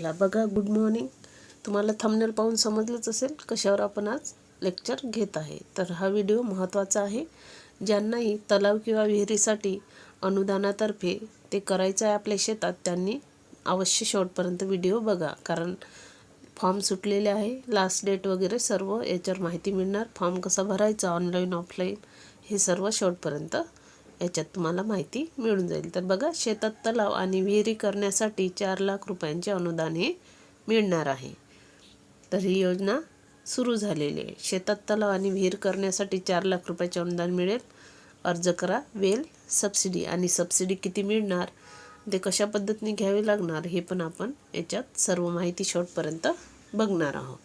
चला बघा good morning तुम्हाला थंबनेल पाहून समजलंच असेल कशावर आपण आज लेक्चर घेत आहे. तर हा व्हिडिओ महत्त्वाचा आहे. ज्यांनाही तलाव किंवा विहिरीसाठी अनुदानातर्फे ते करायचं आहे आपल्या शेतात त्यांनी अवश्य शेवटपर्यंत व्हिडिओ बघा. कारण फॉर्म सुटलेले आहे. लास्ट डेट वगैरे सर्व याच्यावर माहिती मिळणार. फॉर्म कसा भरायचा ऑनलाईन ऑफलाईन हे सर्व शेवटपर्यंत याच्यात तुम्हाला माहिती मिळून जाईल. तर बघा शेतात तलाव आणि विहिरी करण्यासाठी चार लाख रुपयांचे अनुदान हे मिळणार आहे. तर ही योजना सुरू झालेली आहे. शेतात तलाव आणि विहीर करण्यासाठी चार लाख रुपयाचे अनुदान मिळेल. अर्ज करा. वेल सबसिडी. आणि सबसिडी किती मिळणार ते कशा पद्धतीने घ्यावे लागणार हे पण आपण याच्यात सर्व माहिती शेवटपर्यंत बघणार आहोत.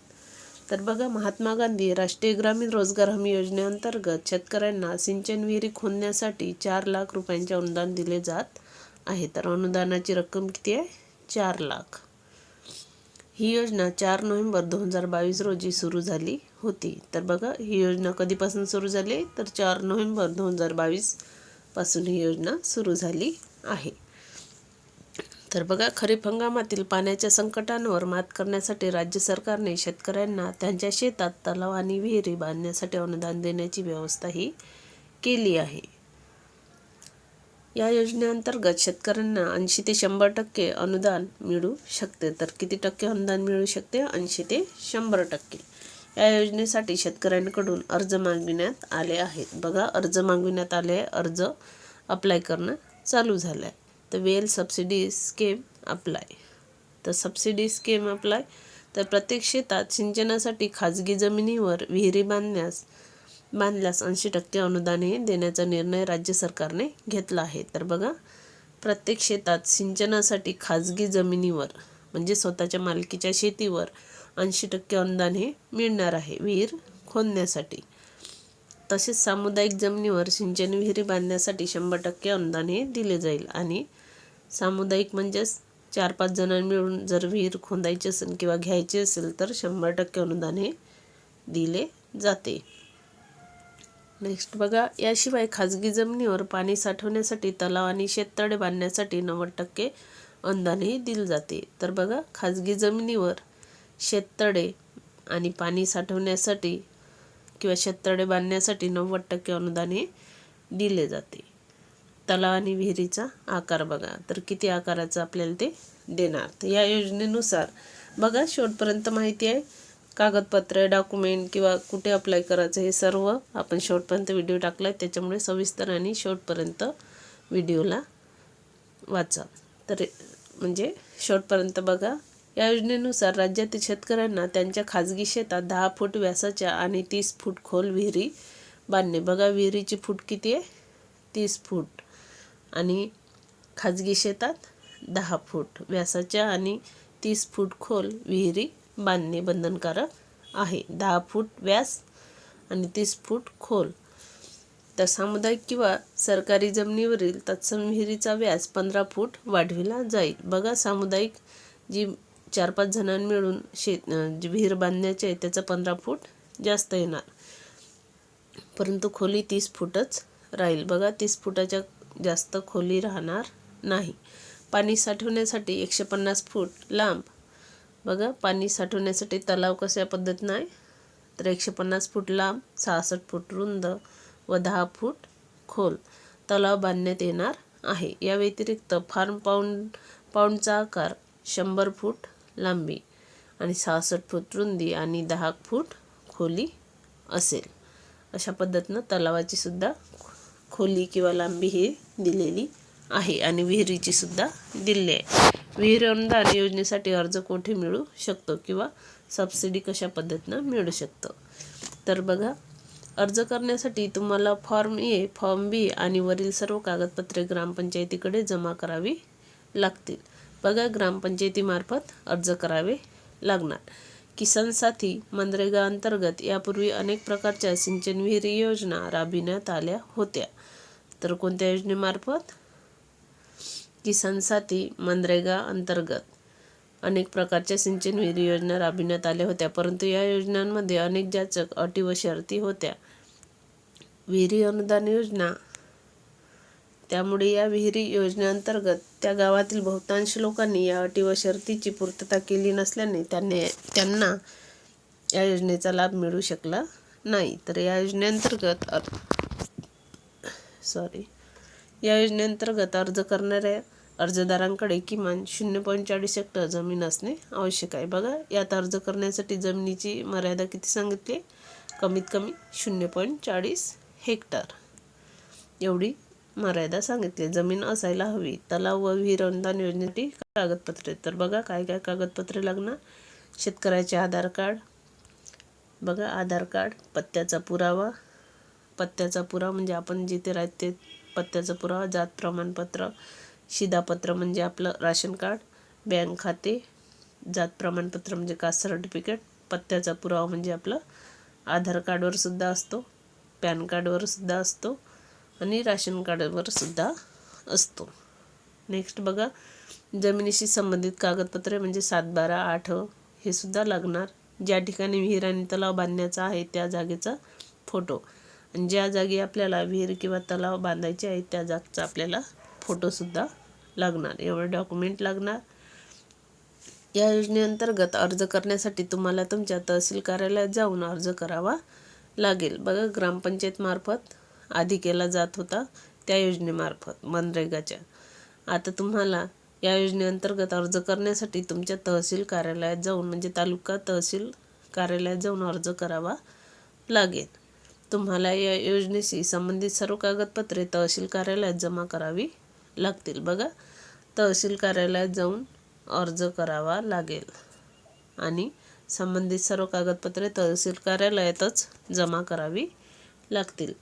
तर बघा महात्मा गांधी राष्ट्रीय ग्रामीण रोजगार हमी योजनेअंतर्गत शेतकऱ्यांना सिंचन विहिरी खोदण्यासाठी चार लाख रुपयांचे अनुदान दिले जात आहे. तर अनुदानाची रक्कम किती आहे? चार लाख. ही योजना चार नोव्हेंबर दोन हजार बावीस रोजी सुरू झाली होती. तर बघा ही योजना कधीपासून सुरू झाली? तर चार नोव्हेंबर दोन हजार बावीसपासून ही योजना सुरू झाली आहे. तर बघा खरीप हंगामातील पाण्याच्या संकटांवर मात करण्यासाठी राज्य सरकारने शेतकऱ्यांना त्यांच्या शेतात तलाव आणि विहिरी बांधण्यासाठी अनुदान देण्याची व्यवस्था ही केली आहे. या योजनेअंतर्गत शेतकऱ्यांना ऐंशी ते शंभर टक्के अनुदान मिळू शकते. तर किती टक्के अनुदान मिळू शकते? ऐंशी ते शंभर टक्के. या योजनेसाठी शेतकऱ्यांकडून अर्ज मागविण्यात आले आहेत. बघा अर्ज मागविण्यात आले अर्ज अप्लाय करणं चालू झालं आहे तर वेल सबसिडी स्कीम अप्लाय तर सबसिडी स्कीम अप्लाय तर प्रत्येक शेतात सिंचनासाठी खाजगी जमिनीवर विहिरी बांधण्यास बांधल्यास ऐंशी टक्के अनुदान हे देण्याचा निर्णय राज्य सरकारने घेतला आहे. तर बघा प्रत्येक शेतात सिंचनासाठी खाजगी जमिनीवर म्हणजे स्वतःच्या मालकीच्या शेतीवर ऐंशी टक्के अनुदान हे मिळणार आहे विहीर खोदण्यासाठी. तसेच सामुदायिक जमिनीवर सिंचन विहिरी बांधण्यासाठी शंभर टक्के अनुदान हे दिले जाईल. आणि सामुदायिक म्हणजेच चार पाच जणां मिळून जर विहीर खोदायची असेल किंवा घ्यायची असेल तर शंभर टक्के अनुदान हे दिले जाते. नेक्स्ट बघा याशिवाय खाजगी जमिनीवर पाणी साठवण्यासाठी तलाव आणि शेततळे बांधण्यासाठी नव्वद टक्के अनुदानही दिले जाते. तर बघा खाजगी जमिनीवर शेततळे आणि पाणी साठवण्यासाठी किंवा शेततळे बांधण्यासाठी नव्वद टक्के अनुदान हे दिले जाते. तलाव आणि विहिरीचा आकार बघा. तर किती आकाराचं आपल्याला ते देणार? तर या योजनेनुसार बघा शेवटपर्यंत माहिती आहे. कागदपत्र डॉक्युमेंट किंवा कुठे अप्लाय करायचं हे सर्व आपण शेवटपर्यंत व्हिडिओ टाकला आहे त्याच्यामुळे सविस्तर आणि शेवटपर्यंत व्हिडिओला वाचा. तर म्हणजे शेवटपर्यंत बघा. या योजनेनुसार राज्यातील शेतकऱ्यांना त्यांच्या खाजगी शेतात दहा फूट व्यासाच्या आणि तीस फूट खोल विहिरी बांधणे. बघा विहिरीची फूट किती आहे? तीस फूट. आणि खाजगी शेतात दहा फूट व्यासाच्या आणि तीस फूट खोल विहिरी बांधणे बंधनकारक आहे. दहा फूट व्यास आणि तीस फूट खोल. तर सामुदायिक किंवा सरकारी जमिनीवरील तत्सम विहिरीचा व्यास पंधरा फूट वाढविला जाईल. बघा सामुदायिक जी चार पाच जणांनी मिळून शेत विहीर बांधण्याचे आहे त्याचा पंधरा फूट जास्त येणार. परंतु खोली तीस फूटच राहील. बघा तीस फुटाच्या जास्त खोली राहणार नाही. पाणी साठवण्यासाठी एकशे पन्नास फूट लांब. बघा पाणी साठवण्यासाठी तलाव कशा पद्धतीनं आहे? तर एकशे पन्नास फूट लांब सहासष्ट फूट रुंद व दहा फूट खोल तलाव बांधण्यात येणार आहे. या व्यतिरिक्त फार्म पाऊंड पाऊंडचा आकार शंभर फूट लांबी आणि सहासष्ट फूट रुंदी आणि दहा फूट खोली असेल. अशा पद्धतीनं तलावाची सुद्धा खोली किंवा लांबी ही दिलेली आहे आणि विहिरीची सुद्धा दिली आहे. विहीर अनुदान योजनेसाठी अर्ज कोठे मिळू शकतो किंवा सबसिडी कशा पद्धतीनं मिळू शकतं? तर बघा अर्ज करण्यासाठी तुम्हाला फॉर्म ए फॉर्म बी आणि वरील सर्व कागदपत्रे ग्रामपंचायतीकडे जमा करावी लागतील. बघा ग्रामपंचायतीमार्फत अर्ज करावे लागणार. किसान साथी मनरेगा अंतर्गत यापूर्वी अनेक प्रकारच्या सिंचन विहिरी योजना राबविण्यात आल्या होत्या. तर कोणत्या योजनेमार्फत? किसान साथी मनरेगा अंतर्गत अनेक प्रकारच्या सिंचन विहिरी योजना राबविण्यात आल्या होत्या परंतु या योजनांमध्ये अनेक जाचक अटी व शर्ती होत्या. विहिरी अनुदान योजना त्यामुळे या विहिरी योजनेअंतर्गत त्या गावातील बहुतांश लोकांनी या अटी व शर्तीची पूर्तता केली नसल्याने त्यांनी त्यांना या योजनेचा लाभ मिळू शकला नाही. तर या योजनेअंतर्गत सॉरी या योजनेअंतर्गत अर्ज करणाऱ्या अर्जदारांकडे किमान शून्य पॉईंट चाळीस हेक्टर जमीन असणे आवश्यक आहे. बघा यात अर्ज करण्यासाठी जमिनीची मर्यादा किती सांगितली? कमीत कमी शून्य पॉईंट चाळीस हेक्टर. एवढी मर्यादा सांगितली. जमीन असायला हवी. तलाव व विहीर अनुदान योजनेसाठी कागदपत्रे. तर बघा काय काय कागदपत्रे लागणार? शेतकऱ्याचे आधार कार्ड. बघा आधार कार्ड पत्त्याचा पुरावा. पत्त्याचा पुरावा म्हणजे आपण जिथे राहते पत्त्याचा पुरावा जात प्रमाणपत्र शिधापत्र म्हणजे आपलं राशन कार्ड बँक खाते जात प्रमाणपत्र म्हणजे कास्ट सर्टिफिकेट पत्त्याचा पुरावा म्हणजे आपलं आधार कार्डवर सुद्धा असतो पॅन कार्डवर सुद्धा असतो. आणि राशन कार्डवर सुद्धा असतो. नेक्स्ट बघा जमिनीशी संबंधित कागदपत्रे म्हणजे सात बारा आठ हे सुद्धा लागणार. ज्या ठिकाणी विहीर आणि तलाव बांधण्याचा आहे त्या जागेचा फोटो आणि ज्या जागी आपल्याला विहीर किंवा तलाव बांधायचे आहे त्या जागचा आपल्याला फोटोसुद्धा लागणार. एवढे डॉक्युमेंट लागणार. या योजनेअंतर्गत अर्ज करण्यासाठी तुम्हाला तुमच्या तहसील कार्यालयात जाऊन अर्ज करावा लागेल. बघा ग्रामपंचायतमार्फत आधी केला जात होता त्या योजनेमार्फत मनरेगाच्या. आता तुम्हाला या योजनेअंतर्गत अर्ज करण्यासाठी तुमच्या तहसील कार्यालयात जाऊन म्हणजे तालुका तहसील कार्यालयात जाऊन अर्ज करावा लागेल. तुम्हाला या योजनेशी संबंधित सर्व कागदपत्रे तहसील कार्यालयात जमा करावी लागतील. बघा तहसील कार्यालयात जाऊन अर्ज करावा लागेल. आणि संबंधित सर्व कागदपत्रे तहसील कार्यालयातच जमा करावी लागतील.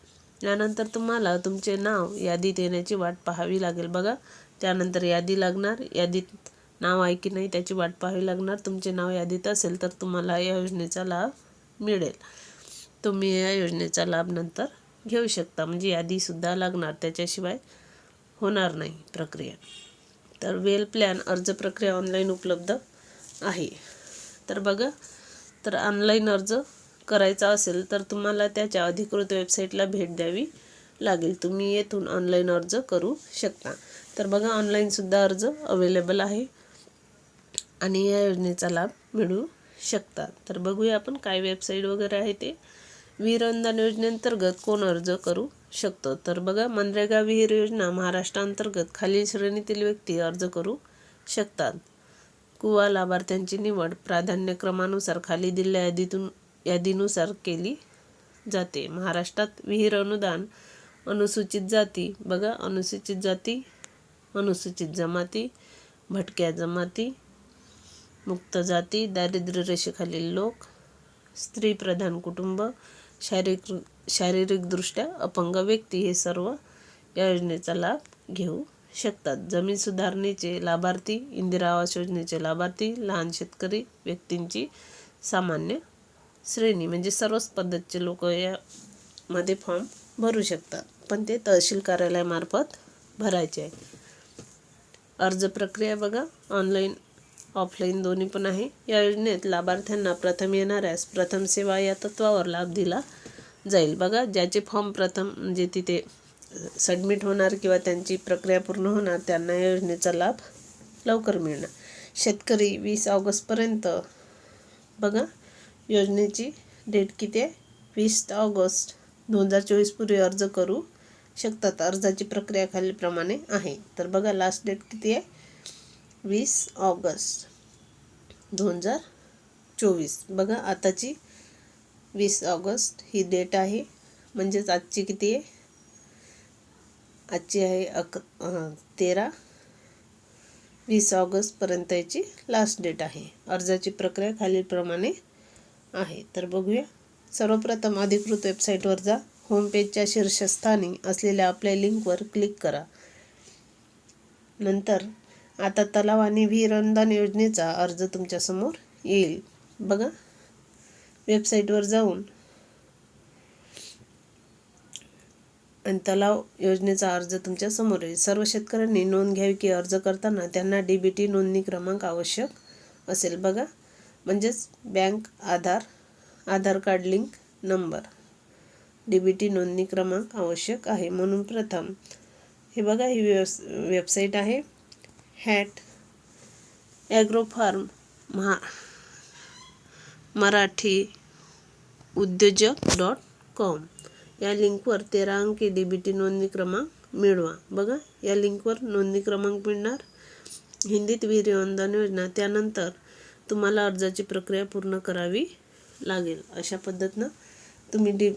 यानंतर तुम्हाला तुमचे नाव यादीत येण्याची वाट पाहावी लागेल बघा. त्यानंतर यादी लागणार यादीत नाव आहे की नाही त्याची वाट पाहावी लागणार. तुमचे नाव यादीत असेल तर तुम्हाला या योजनेचा लाभ मिळेल. तुम्ही या योजनेचा लाभ नंतर घेऊ शकता. म्हणजे यादीसुद्धा लागणार त्याच्याशिवाय होणार नाही प्रक्रिया. तर वेल प्लॅन अर्ज प्रक्रिया ऑनलाईन उपलब्ध आहे. तर बघा तर ऑनलाईन अर्ज करायचा असेल तर तुम्हाला त्याच्या अधिकृत वेबसाईटला भेट द्यावी लागेल. तुम्ही येथून ऑनलाईन अर्ज करू शकता. तर बघा ऑनलाईनसुद्धा अर्ज अवेलेबल आहे आणि या योजनेचा लाभ मिळू शकता. तर बघूया आपण काय वेबसाईट वगैरे आहे ते. विहीर अनुदान योजनेअंतर्गत कोण अर्ज करू शकतो? तर बघा मनरेगा विहीर योजना महाराष्ट्रांतर्गत खालील श्रेणीतील व्यक्ती अर्ज करू शकतात. कुवा लाभार्थ्यांची निवड प्राधान्यक्रमानुसार खाली दिलेल्या यादीतून यादीनुसार केली जाते. महाराष्ट्रात विहीर अनुदान अनुसूचित जाती बघा अनुसूचित जाती अनुसूचित जमाती भटक्या जमाती मुक्त जाती दारिद्र्य रेषेखालील लोक स्त्री प्रधान कुटुंब शारीरिक शारीरिकदृष्ट्या अपंग व्यक्ती हे सर्व या योजनेचा लाभ घेऊ शकतात. जमीन सुधारणेचे लाभार्थी इंदिरा आवास योजनेचे लाभार्थी लहान शेतकरी व्यक्तींची सामान्य श्रेणी म्हणजे सर्वच पद्धतीचे लोक यामध्ये फॉर्म भरू शकतात. पण ते तहसील कार्यालयामार्फत भरायचे आहे. अर्ज प्रक्रिया बघा. ऑनलाईन ऑफलाईन दोन्ही पण आहे. या योजनेत लाभार्थ्यांना प्रथम येणाऱ्यास प्रथम सेवा या तत्वावर लाभ दिला जाईल. बघा ज्याचे फॉर्म प्रथम म्हणजे तिथे सबमिट होणार किंवा त्यांची प्रक्रिया पूर्ण होणार त्यांना या योजनेचा लाभ लवकर मिळणार. शेतकरी वीस ऑगस्टपर्यंत बघा योजनेची डेट किती आहे? वीस ऑगस्ट दोन हजार चोवीसपूर्वी अर्ज करू शकतात. अर्जाची प्रक्रिया खालीलप्रमाणे आहे. तर बघा लास्ट डेट किती आहे? वीस ऑगस्ट दोन हजार चोवीस. बघा आताची वीस ऑगस्ट ही डेट आहे. म्हणजेच आजची किती आहे? आजची आहे अक तेरा. वीस ऑगस्टपर्यंत याची लास्ट डेट आहे. अर्जाची प्रक्रिया खालीलप्रमाणे आहे. तर बघूया. सर्वप्रथम अधिकृत वेबसाईटवर जा. होमपेजच्या शीर्षस्थानी असलेल्या आपल्या लिंकवर क्लिक करा. नंतर आता तलाव आणि विहीर अनुदान योजनेचा अर्ज तुमच्यासमोर येईल. बघा. वेबसाईटवर जाऊन आणि तलाव योजनेचा अर्ज तुमच्यासमोर येईल. सर्व शेतकऱ्यांनी नोंद घ्यावी की अर्ज करताना त्यांना डी बी टी नोंदणी क्रमांक आवश्यक असेल. बघा. म्हणजेच bank Aadhaar Aadhaar card link number. D B T नोंदणी क्रमांक आवश्यक आहे. म्हणून प्रथम हे बघा ही वेबसाईट आहे. Hat agro farm Maha Marathi Udyojak dot com. या लिंकवर तेरा अंकी डी बी टी नोंदणी क्रमांक मिळवा. बघा या लिंकवर नोंदणी क्रमांक मिळणार. हिंदीत विहिरी अनुदान योजना. त्यानंतर तुम्हाला अर्जाची प्रक्रिया पूर्ण करावी लागेल. अशा पद्धतीनं तुम्ही डी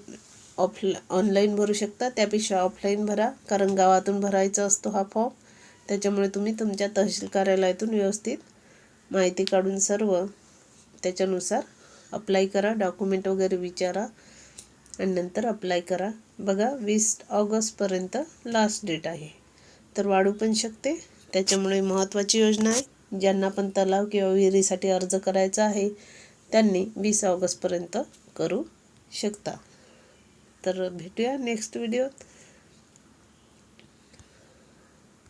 ऑफला ऑनलाईन भरू शकता. त्यापेक्षा ऑफलाईन भरा. कारण गावातून भरायचा असतो हा फॉर्म त्याच्यामुळे तुम्ही तुमच्या तहसील कार्यालयातून व्यवस्थित माहिती काढून सर्व त्याच्यानुसार अप्लाय करा. डॉक्युमेंट वगैरे विचारा. आणि नंतर अप्लाय करा. बघा वीस ऑगस्टपर्यंत लास्ट डेट आहे. तर वाढू पण शकते. त्याच्यामुळे महत्त्वाची योजना आहे. ज्यांना पण तलाव किंवा विहिरीसाठी अर्ज करायचा आहे त्यांनी वीस ऑगस्टपर्यंत करू शकता. तर भेटूया नेक्स्ट व्हिडिओत